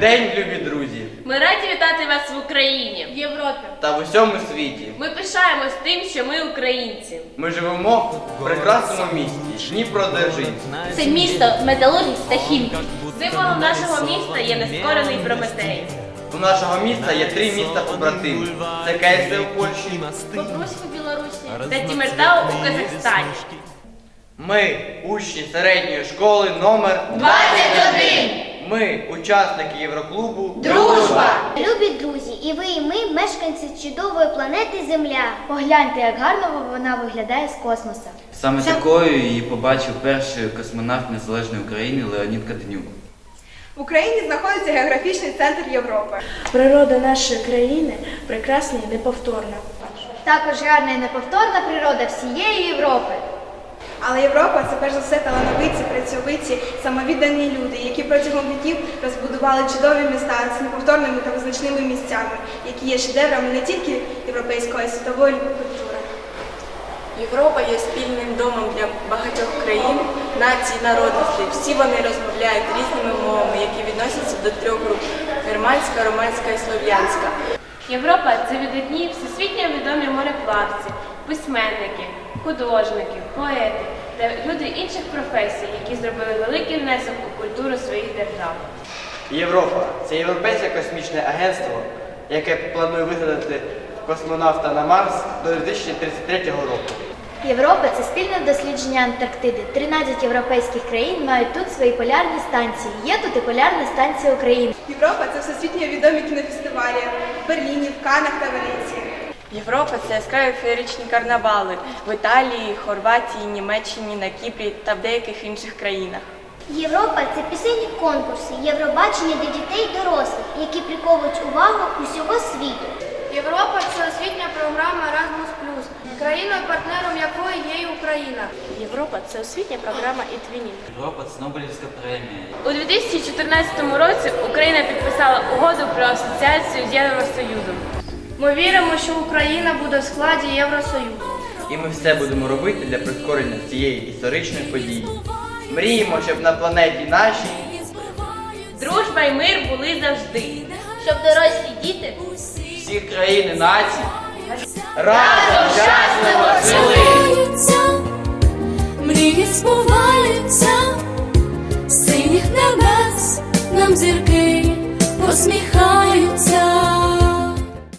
день, любі друзі, Ми раді вітати вас в Україні, в Європі. та в усьому світі. Ми пишаємось тим, що ми українці. Ми живемо в прекрасному місті Дніпродзержинськ. Це місто металургів та хіміків. Символом нашого міста є нескорений Прометей. У нашого міста є три міста побратими. Це КСД у Польщі. Попруськ у Білорусі та Тімертау у Казахстані. Ми учні середньої школи номер 21! Ми учасники Євроклубу Дружба! Любі друзі, і ви, і ми мешканці чудової планети Земля. Погляньте, як гарно вона виглядає з космоса. Саме такою її побачив перший космонавт Незалежної України Леонід Каденюк. В Україні знаходиться географічний центр Європи. Природа нашої країни прекрасна і неповторна. Також гарна і неповторна природа всієї Європи. Але Європа це перш за все талановиті, працьовиті, самовіддані люди, які протягом віків розбудували чудові міста з неповторними та визначними місцями, які є шедеврами не тільки європейської, а й світової культури. Європа є спільним домом для багатьох країн, націй, народностей. Всі вони розмовляють різними мовами, які відносяться до трьох груп германська, романська і слов'янська. Європа це видатні всесвітньо відомі мореплавці, письменники, художники, поети та люди інших професій, які зробили великий внесок у культуру своїх держав. Європа це Європейське космічне агентство, яке планує висадити космонавта на Марс до 2033 року. Європа це спільне дослідження Антарктиди. 13 європейських країн мають тут свої полярні станції. Є тут і полярна станція України. Європа це всесвітньо відомі кінофестивалі в Берліні, в Канах та Венеції. Європа це яскраві феєричні карнавали в Італії, Хорватії, Німеччині, на Кіпрі та в деяких інших країнах. Європа це пісенні конкурси, Євробачення для дітей і дорослих, які приковують увагу усього світу. Європа це освітня програма Erasmus+, країною-партнером якої є і Україна. Європа це освітня програма «Ітвінінг». Європа це Нобелівська премія. У 2014 році Україна підписала угоду про асоціацію з Євросоюзом. Ми віримо, що Україна буде в складі Євросоюзу. І ми все будемо робити для прискорення цієї історичної події. Мріємо, щоб на планеті нашій Дружба і мир були завжди. Щоб дорослі діти всіх країн і націй разом щасливо жили! Мрії збуваються, синіх небес нам зірки посміхаються.